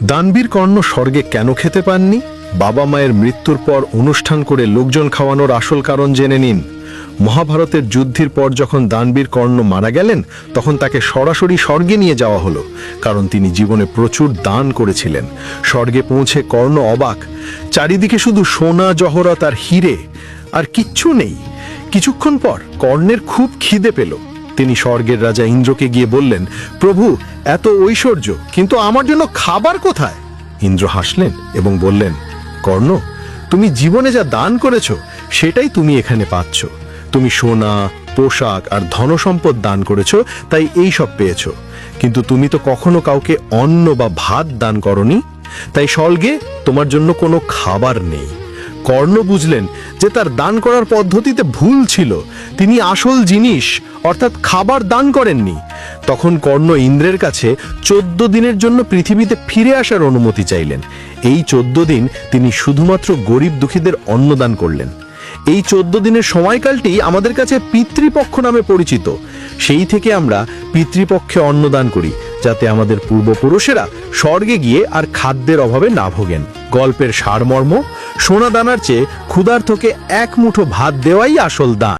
দানবীর কর্ণ স্বর্গে কেন খেতে পাননি? বাবা মায়ের মৃত্যুর পর অনুষ্ঠান করে লোকজন খাওয়ানোর আসল কারণ জেনে নিন। মহাভারতের যুদ্ধের পর যখন দানবীর কর্ণ মারা গেলেন, তখন তাকে সরাসরি স্বর্গে নিয়ে যাওয়া হলো, কারণ তিনি জীবনে প্রচুর দান করেছিলেন। স্বর্গে পৌঁছে কর্ণ অবাক। চারিদিকে শুধু সোনা জহরত আর হিরে, আর কিচ্ছু নেই। কিছুক্ষণ পর কর্ণের খুব খিদে পেল। তিনি স্বর্গের রাজা ইন্দ্রকে গিয়ে বললেন, প্রভু, এত ঐশ্বর্য, কিন্তু আমার জন্য খাবার কোথায়? ইন্দ্র হাসলেন এবং বললেন, কর্ণ, তুমি জীবনে যা দান করেছ, সেটাই তুমি এখানে পাচ্ছ। তুমি সোনা, পোশাক আর ধনসম্পদ দান করেছ, তাই এই সব পেয়েছ। কিন্তু তুমি তো কখনো কাউকে অন্ন বা ভাত দান করনি? তাই স্বর্গে তোমার জন্য কোনো খাবার নেই। কর্ণ বুঝলেন যে তার দান করার পদ্ধতিতে ভুল ছিল। তিনি আসল জিনিস, অর্থাৎ খাবার দান করেননি। তখন কর্ণ ইন্দ্রের কাছে চোদ্দ দিনের জন্য পৃথিবীতে ফিরে আসার অনুমতি চাইলেন। এই চোদ্দ দিন তিনি শুধুমাত্র গরিব দুঃখীদের অন্নদান করলেন। এই চোদ্দ দিনের সময়কালটি আমাদের কাছে পিতৃপক্ষ নামে পরিচিত। সেই থেকে আমরা পিতৃপক্ষে অন্নদান করি। যাতে আমাদের পূর্বপুরুষেরা স্বর্গে গিয়ে আর খাদ্যের অভাবে না ভোগেন। গল্পের সারমর্ম সোনাদানার চেয়ে ক্ষুধার্থকে এক মুঠো ভাত দেওয়াই আসল দান।